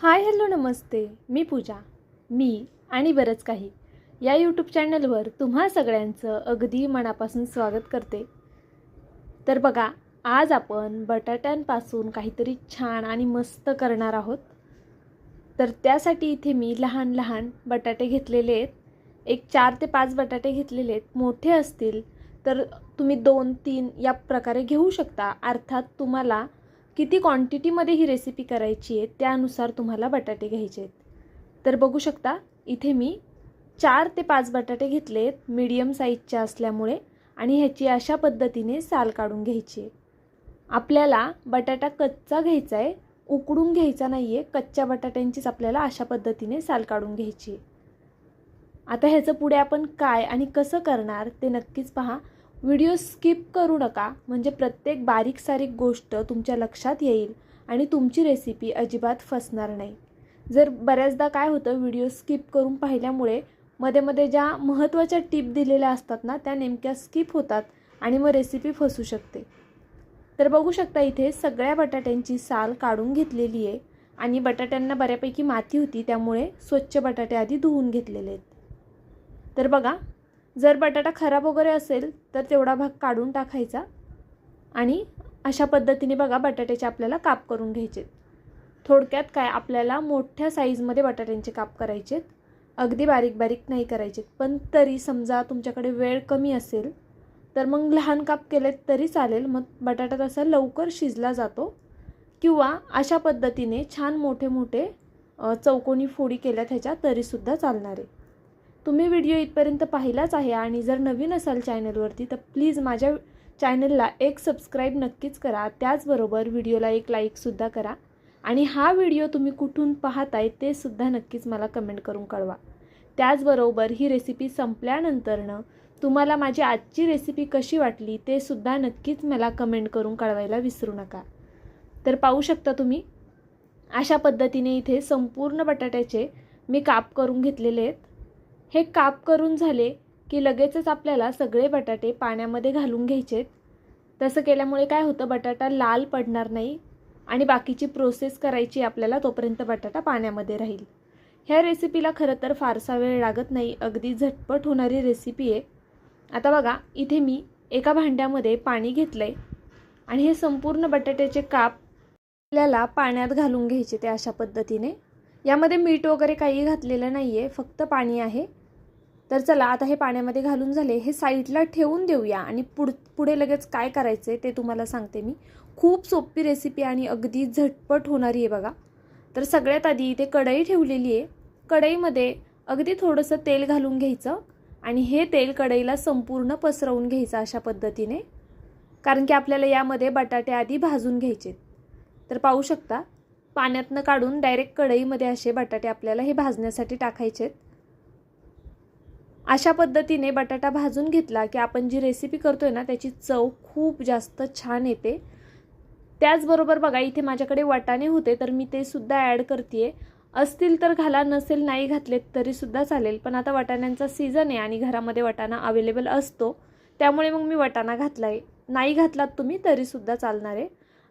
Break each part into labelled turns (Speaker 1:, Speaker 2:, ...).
Speaker 1: Hi hello नमस्ते. मी पूजा. मी आणि बरंच काही. या यूट्यूब चॅनलवर तुम्हा सगळ्यांचं अगदी मनापासून स्वागत करते. तर बघा आज आपण बटाट्यांपासून काहीतरी छान आणि मस्त करणार आहोत. तर त्यासाठी इथे मी लहान लहान बटाटे घेतलेले आहेत. एक चार ते पाच बटाटे घेतलेले आहेत. मोठे असतील तर तुम्ही दोन तीन या प्रकारे घेऊ शकता. अर्थात तुम्हाला किती क्वांटिटीमध्ये ही रेसिपी करायची आहे त्यानुसार तुम्हाला बटाटे घ्यायचे आहेत. तर बघू शकता इथे मी चार ते पाच बटाटे घेतले आहेत मीडियम साईजच्या असल्यामुळे आणि ह्याची अशा पद्धतीने साल काढून घ्यायची आहे. आपल्याला बटाटा कच्चा घ्यायचा आहे उकडून घ्यायचा नाही आहे कच्च्या बटाट्यांचीच आपल्याला अशा पद्धतीने साल काढून घ्यायची आहे. आता ह्याचं पुढे आपण काय आणि कसं करणार ते नक्कीच पहा. व्हिडिओ स्किप करू नका. म्हणजे प्रत्येक बारीक सारीक गोष्ट तुमच्या लक्षात येईल आणि तुमची रेसिपी अजिबात फसणार नाही. जर बऱ्याचदा काय होतं व्हिडिओ स्किप करून पाहिल्यामुळे मध्ये मध्ये ज्या महत्त्वाच्या टिप दिलेल्या असतात ना त्या नेमक्या स्किप होतात आणि मग रेसिपी फसू शकते. तर बघू शकता इथे सगळ्या बटाट्यांची साल काढून घेतलेली आहे आणि बटाट्यांना बऱ्यापैकी माती होती त्यामुळे स्वच्छ बटाटे आधी धुवून घेतलेले आहेत. तर बघा जर बटाटा खराब वगैरे असेल तर तेवढा भाग काढून टाकायचा. आणि अशा पद्धतीने बघा बटाट्याचे आपल्याला काप करून घ्यायचे. थोडक्यात काय आपल्याला मोठ्या साईजमध्ये बटाट्यांचे काप करायचेत. अगदी बारीक बारीक नाही करायचे पण तरी समजा तुमच्याकडे वेळ कमी असेल तर मग लहान काप केलेत तरी चालेल. मग बटाटा तसा लवकर शिजला जातो. किंवा अशा पद्धतीने छान मोठे मोठे चौकोनी फोडी केल्या ह्याच्या तरीसुद्धा चालणार. आहे तुम्ही व्हिडिओ इथपर्यंत पाहिलाच आहे आणि जर नवीन असाल चॅनलवरती तर प्लीज माझ्या चॅनलला एक सबस्क्राईब नक्कीच करा. त्याचबरोबर व्हिडिओला एक लाईकसुद्धा करा. आणि हा व्हिडिओ तुम्ही कुठून पाहताय ते सुद्धा नक्कीच मला कमेंट करून कळवा. त्याचबरोबर ही रेसिपी संपल्यानंतरनं तुम्हाला माझी आजची रेसिपी कशी वाटली ते सुद्धा नक्कीच मला कमेंट करून कळवायला विसरू नका. तर पाहू शकता तुम्ही अशा पद्धतीने इथे संपूर्ण बटाट्याचे मी काप करून घेतलेले आहेत. हे काप करून झाले की लगेचच आपल्याला सगळे बटाटे पाण्यामध्ये घालून घ्यायचेत. तसं केल्यामुळे काय होतं बटाटा लाल पडणार नाही आणि बाकीची प्रोसेस करायची आपल्याला तोपर्यंत बटाटा पाण्यामध्ये राहील. ह्या रेसिपीला खरं तर फारसा वेळ लागत नाही अगदी झटपट होणारी रेसिपी आहे. आता बघा इथे मी एका भांड्यामध्ये पाणी घेतलं आहे आणि हे संपूर्ण बटाट्याचे काप आपल्याला पाण्यात घालून घ्यायचे ते अशा पद्धतीने. यामध्ये मीठ वगैरे काही घातलेलं नाही आहे फक्त पाणी आहे. तर चला आता हे पाण्यामध्ये घालून झाले हे साईडला ठेवून देऊया. आणि पुढ पुढे लगेच काय करायचं आहे ते तुम्हाला सांगते मी. खूप सोपी रेसिपी आणि अगदी झटपट होणारी आहे बघा. तर सगळ्यात आधी इथे कढई ठेवलेली आहे. कढईमध्ये अगदी थोडंसं तेल घालून घ्यायचं आणि हे तेल कढईला संपूर्ण पसरवून घ्यायचं अशा पद्धतीने. कारण की आपल्याला यामध्ये बटाटे आधी भाजून घ्यायचे तर पाहू शकता पाण्यातनं काढून डायरेक्ट कढईमध्ये असे बटाटे आपल्याला हे भाजण्यासाठी टाकायचे अशा पद्धतीने बटाटा भाजून घेतला की आपण जी रेसिपी करतोय ना त्याची चव खूप जास्त छान येते. त्याचबरोबर बघा इथे माझ्याकडे वाटाणे होते तर मी ते सुद्धा ॲड करते असतील तर घाला नसेल नाही घातलेत तरीसुद्धा चालेल पण आता वाटाण्यांचा सीझन आहे आणि घरामध्ये वाटाणा अवेलेबल असतो. त्यामुळे मग मी वाटाणा घातला आहे नाही घातलात तुम्ही तरीसुद्धा चालणार आहे.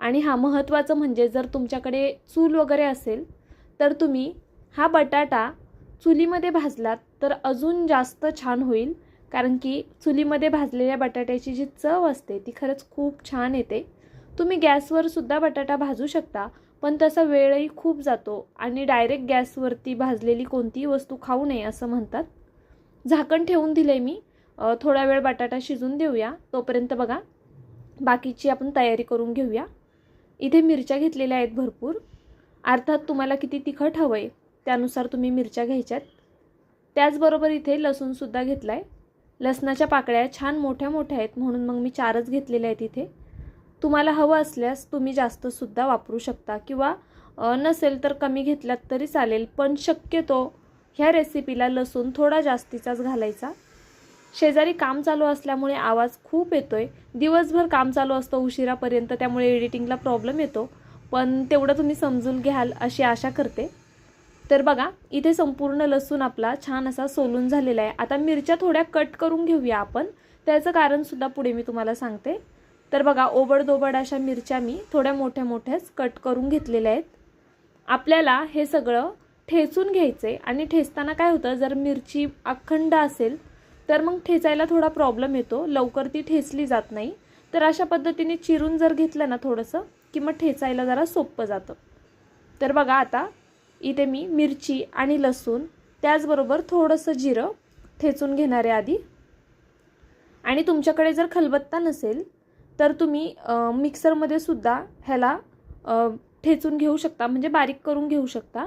Speaker 1: आणि हा महत्त्वाचं म्हणजे जर तुमच्याकडे चूल वगैरे असेल तर तुम्ही हा बटाटा चुलीमध्ये भाजलात तर अजून जास्त छान होईल. कारण की चुलीमध्ये भाजलेल्या बटाट्याची जी चव असते ती खरंच खूप छान येते. तुम्ही गॅसवर सुद्धा बटाटा भाजू शकता पण तसा वेळही खूप जातो आणि डायरेक्ट गॅसवरती भाजलेली कोणतीही वस्तू खाऊ नये असं म्हणतात. झाकण ठेवून दिले मी. थोडा वेळ बटाटा शिजून देऊया. तोपर्यंत बघा बाकीची आपण तयारी करून घेऊया. इथे मिरच्या घेतलेल्या आहेत भरपूर. अर्थात तुम्हाला किती तिखट हवं आहे त्यानुसार तुम्ही मिरच्या घ्यायच्यात. त्याचबरोबर इथे लसूणसुद्धा घेतला आहे लसणाच्या पाकळ्या छान मोठ्या मोठ्या आहेत म्हणून मग मी चारच घेतलेल्या आहेत इथे. तुम्हाला हवं असल्यास तुम्ही जास्तसुद्धा वापरू शकता किंवा नसेल तर कमी घेतलात तरी चालेल पण शक्यतो ह्या रेसिपीला लसूण थोडा जास्तीचाच घालायचा. शेजारी काम चालू असल्यामुळे आवाज खूप येतो आहे दिवसभर काम चालू असतं उशिरापर्यंत त्यामुळे एडिटिंगला प्रॉब्लेम येतो. पण तेवढं तुम्ही समजून घ्याल अशी आशा करते. तर बघा इथे संपूर्ण लसूण आपला छान असा सोलून झालेला आहे. आता मिरच्या थोड्या कट करून घेऊया आपण. त्याचं कारणसुद्धा पुढे मी तुम्हाला सांगते. तर बघा ओबडदोबड अशा मिरच्या मी थोड्या मोठ्या मोठ्याच कट करून घेतलेल्या आहेत. आपल्याला हे सगळं ठेचून घ्यायचं आहे आणि ठेचताना काय होतं जर मिरची अखंड असेल तर मग ठेचायला थोडा प्रॉब्लेम येतो. लवकर ती ठेचली जात नाही. तर अशा पद्धतीने चिरून जर घेतलं ना थोडंसं की मग ठेचायला जरा सोपं जातं. तर बघा आता इथे मी मिरची आणि लसूण त्याचबरोबर थोडंसं जिरं ठेचून घेणार आहे आधी. आणि तुमच्याकडे जर खलबत्ता नसेल तर तुम्ही मिक्सरमध्ये सुद्धा ह्याला ठेचून घेऊ शकता. म्हणजे बारीक करून घेऊ शकता.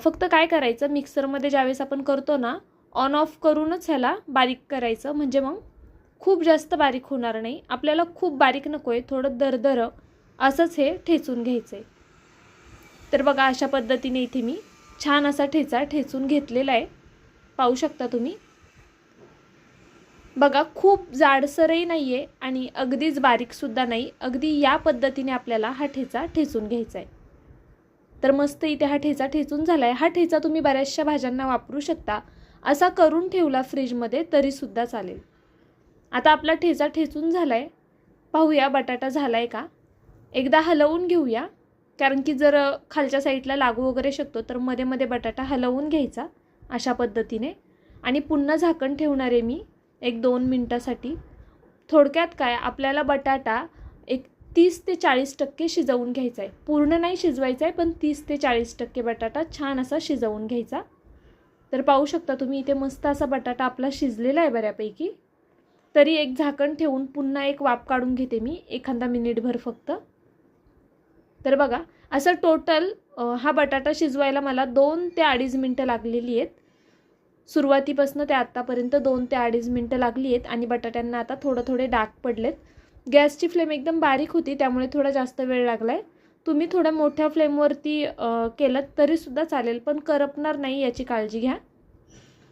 Speaker 1: फक्त काय करायचं मिक्सरमध्ये ज्यावेळेस आपण करतो ना ऑन ऑफ करूनच ह्याला बारीक करायचं. म्हणजे मग खूप जास्त बारीक होणार नाही. आपल्याला खूप बारीक नको आहे. थोडं दरदरं असंच हे ठेचून घ्यायचं आहे तर बघा अशा पद्धतीने इथे मी छान असा ठेचा ठेचून घेतलेला आहे. पाहू शकता तुम्ही? बघा खूप जाडसरही नाही आहे आणि अगदीच बारीकसुद्धा नाही. अगदी या पद्धतीने आपल्याला हा ठेचा ठेचून घ्यायचा आहे तर मस्त इथे हा ठेचा ठेचून झाला आहे हा ठेचा तुम्ही बऱ्याचशा भाज्यांना वापरू शकता. असा करून ठेवला फ्रीजमध्ये तरीसुद्धा चालेल. आता आपला ठेचा ठेचून झाला आहे पाहूया बटाटा झाला आहे का? एकदा हलवून घेऊया. कारण की जर खालच्या साईडला लागू वगैरे शकतो तर मध्ये मध्ये बटाटा हलवून घ्यायचा अशा पद्धतीने. आणि पुन्हा झाकण ठेवणार आहे मी एक दोन मिनटासाठी. थोडक्यात काय? आपल्याला बटाटा एक तीस ते चाळीस टक्के शिजवून घ्यायचा आहे पूर्ण नाही शिजवायचा आहे पण तीस ते चाळीस टक्के बटाटा छान असा शिजवून घ्यायचा. तर पाहू शकता तुम्ही इथे मस्त असा बटाटा आपला शिजलेला आहे बऱ्यापैकी. तरी एक झाकण ठेवून पुन्हा एक वाफ काढून घेते मी एखादा मिनिटभर फक्त. तर बघा असं टोटल हा बटाटा शिजवायला मला दोन ते अडीच मिनटं लागलेली आहेत. सुरुवातीपासून ते आत्तापर्यंत दोन ते अडीच मिनटं लागली आहेत आणि बटाट्यांना आता थोडं थोडे डाग पडलेत. गॅसची फ्लेम एकदम बारीक होती त्यामुळे थोडा जास्त वेळ लागला आहे तुम्ही थोड्या मोठ्या फ्लेमवरती केलं तरीसुद्धा चालेल पण करपणार नाही याची काळजी घ्या.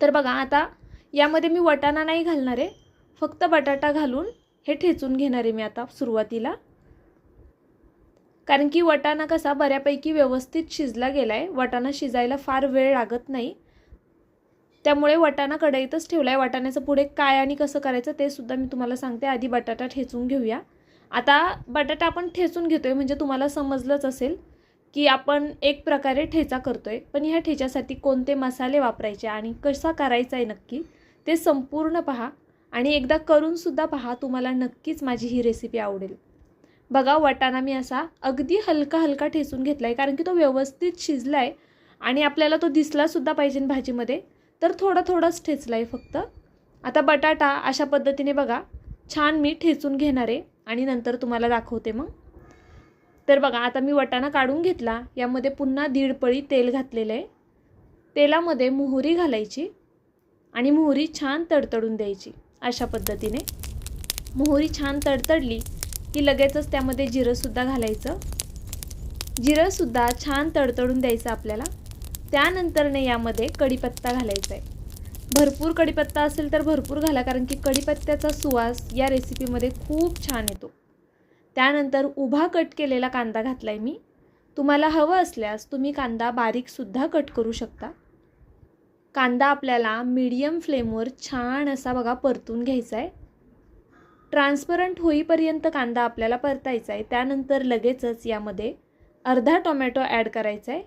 Speaker 1: तर बघा आता यामध्ये मी वटाणा नाही घालणार आहे. फक्त बटाटा घालून हे ठेचून घेणार आहे मी आता सुरुवातीला. कारण की वटाणा कसा बऱ्यापैकी व्यवस्थित शिजला गेला आहे वटाणा शिजायला फार वेळ लागत नाही. त्यामुळे वटाणा कढईतच ठेवला आहे वाटाण्याचं पुढे काय आणि कसं करायचं ते सुद्धा मी तुम्हाला सांगते. आधी बटाटा ठेचून घेऊया. आता बटाटा आपण ठेचून घेतो आहे म्हणजे तुम्हाला समजलंच असेल की आपण एक प्रकारे ठेचा करतो आहे पण ह्या ठेच्यासाठी कोणते मसाले वापरायचे आणि कसा करायचा आहे नक्की ते संपूर्ण पहा. आणि एकदा करूनसुद्धा पहा तुम्हाला नक्कीच माझी ही रेसिपी आवडेल. बघा वाटाणा मी असा अगदी हलका हलका ठेचून घेतला आहे कारण की तो व्यवस्थित शिजला आहे आणि आपल्याला तो दिसलासुद्धा पाहिजे भाजीमध्ये तर थोडा थोडाच ठेचला आहे फक्त. आता बटाटा अशा पद्धतीने बघा छान मी ठेचून घेणार. आहे आणि नंतर तुम्हाला दाखवते मग. तर बघा आता मी वटाणा काढून घेतला. यामध्ये पुन्हा दीड पळी तेल घातलेलं आहे. तेलामध्ये मोहरी घालायची आणि मोहरी छान तडतडून द्यायची अशा पद्धतीने. मोहरी छान तडतडली की लगेचच त्यामध्ये जिरंसुद्धा घालायचं. जिरंसुद्धा छान तडतडून द्यायचं आपल्याला. त्यानंतरने यामध्ये कढीपत्ता घालायचा आहे. भरपूर कढीपत्ता असेल तर भरपूर घाला कारण की कढीपत्त्याचा सुवास या रेसिपीमध्ये खूप छान येतो. त्यानंतर उभा कट केलेला कांदा घातला आहे मी. तुम्हाला हवं असल्यास तुम्ही कांदा बारीकसुद्धा कट करू शकता. कांदा आपल्याला मीडियम फ्लेमवर छान असा बघा परतून घ्यायचा आहे ट्रान्सपरंट होईपर्यंत कांदा आपल्याला परतायचा आहे त्यानंतर लगेचच यामध्ये अर्धा टोमॅटो ॲड करायचा आहे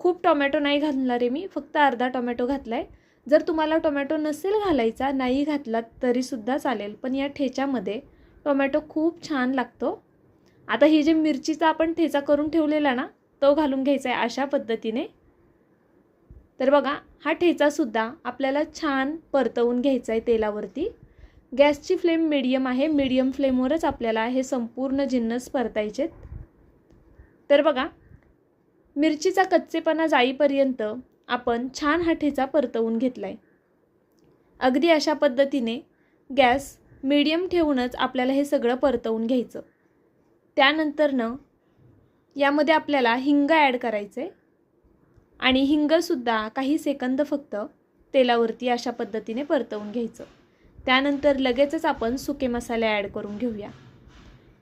Speaker 1: खूप टोमॅटो नाही घालणार आहे मी फक्त अर्धा टोमॅटो घातला आहे जर तुम्हाला टोमॅटो नसेल घालायचा नाही घातला तरीसुद्धा चालेल पण या ठेच्यामध्ये टोमॅटो खूप छान लागतो. आता ही जे मिरचीचा आपण ठेचा करून ठेवलेला ना तो घालून घ्यायचा आहे अशा पद्धतीने. तर बघा हा ठेचासुद्धा आपल्याला छान परतवून घ्यायचा आहे तेलावरती. गॅसची फ्लेम मिडियम आहे मिडियम फ्लेमवरच आपल्याला हे संपूर्ण जिन्नस परतायचेत. तर बघा मिरचीचा कच्चेपणा जाईपर्यंत आपण छान हा ठेचा परतवून घेतला आहे अगदी अशा पद्धतीने गॅस मीडियम ठेवूनच आपल्याला हे सगळं परतवून घ्यायचं. त्यानंतरनं यामध्ये आपल्याला हिंग ॲड करायचं आहे आणि हिंगसुद्धा काही सेकंद फक्त तेलावरती अशा पद्धतीने परतवून घ्यायचं. त्यानंतर लगेचच आपण सुके मसाले ॲड करून घेऊया.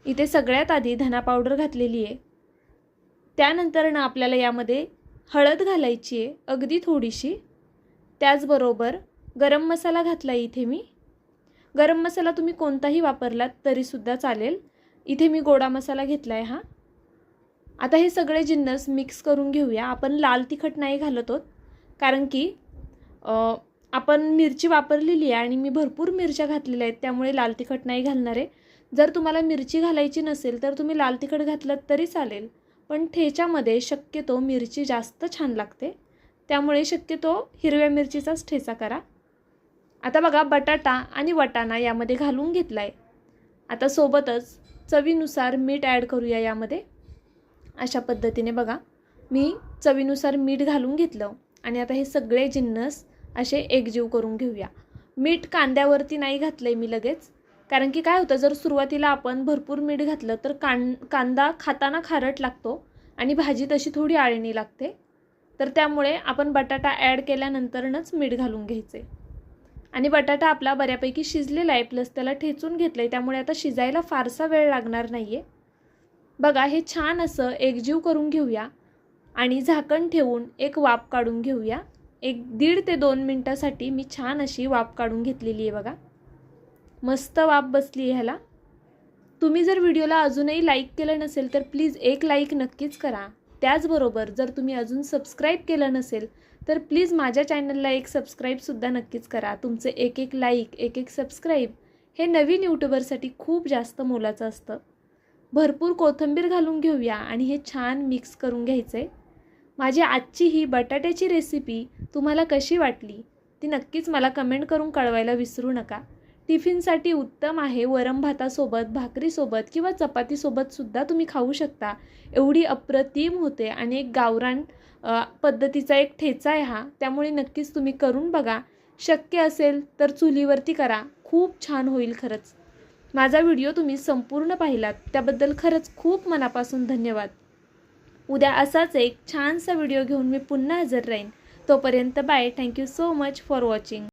Speaker 1: इथे सगळ्यात आधी धना पावडर घातलेली आहे. त्यानंतर ना आपल्याला यामध्ये हळद घालायची आहे अगदी थोडीशी. त्याचबरोबर गरम मसाला घातला आहे इथे मी. गरम मसाला तुम्ही कोणताही वापरलात तरीसुद्धा चालेल. इथे मी गोडा मसाला घेतला आहे हा. आता हे सगळे जिन्नस मिक्स करून घेऊया. आपण लाल तिखट नाही घालत आहोत कारण की आपण मिरची वापरलेली आहे आणि मी भरपूर मिरच्या घातलेल्या आहेत त्यामुळे लाल तिखट नाही घालणार आहे. जर तुम्हाला मिरची घालायची नसेल तर तुम्ही लाल तिखट घातलं तरी चालेल. पण ठेच्यामध्ये शक्यतो मिरची जास्त छान लागते. त्यामुळे शक्यतो हिरव्या मिरचीचाच ठेचा करा. आता बघा बटाटा आणि वटाणा यामध्ये घालून घेतला आहे आता सोबतच चवीनुसार मीठ ॲड करूया यामध्ये. अशा पद्धतीने बघा मी चवीनुसार मीठ घालून घेतलं आणि आता हे सगळे जिन्नस असे एकजीव करून घेऊया. मीठ कांद्यावरती नाही घातलं आहे मी लगेच. कारण की काय होतं जर सुरुवातीला आपण भरपूर मीठ घातलं तर कां कांदा खाताना खारट लागतो आणि भाजी तशी थोडी आळणी लागते. तर त्यामुळे आपण बटाटा ॲड केल्यानंतरच मीठ घालून घ्यायचे. आणि बटाटा आपला बऱ्यापैकी शिजलेला आहे प्लस त्याला ठेचून घेतलं आहे त्यामुळे आता शिजायला फारसा वेळ लागणार नाही आहे बघा हे छान असं एकजीव करून घेऊया आणि झाकण ठेवून एक वाफ काढून घेऊया. एक दीड ते दोन मिनटासाठी मी छान अशी वाफ काढून घेतलेली आहे बघा. मस्त वाप बसली आहे ह्याला. तुम्ही जर व्हिडिओला अजूनही लाईक केलं नसेल तर प्लीज एक लाईक नक्कीच करा. त्याचबरोबर जर तुम्ही अजून सबस्क्राईब केलं नसेल तर प्लीज माझ्या चॅनलला एक सबस्क्राईबसुद्धा नक्कीच करा. तुमचे एक एक लाईक एक एक सबस्क्राईब हे नवीन यूट्यूबरसाठी खूप जास्त मोलाचं असतं. भरपूर कोथिंबीर घालून घेऊया आणि हे छान मिक्स करून घ्यायचं आहे माझी आजची ही बटाट्याची रेसिपी तुम्हाला कशी वाटली ती नक्कीच मला कमेंट करून कळवायला विसरू नका. टिफिनसाठी उत्तम आहे. वरम भातासोबत भाकरीसोबत किंवा चपातीसोबतसुद्धा तुम्ही खाऊ शकता. एवढी अप्रतिम होते आणि एक गावरान पद्धतीचा एक ठेचा आहे हा. त्यामुळे नक्कीच तुम्ही करून बघा. शक्य असेल तर चुलीवरती करा. खूप छान होईल खरंच. माझा व्हिडिओ तुम्ही संपूर्ण पाहिलात. त्याबद्दल खरंच खूप मनापासून धन्यवाद. उद्या असाच एक छानसा व्हिडिओ घेऊन मी पुन्हा हजर राहीन. तोपर्यंत bye. Thank you so much for watching.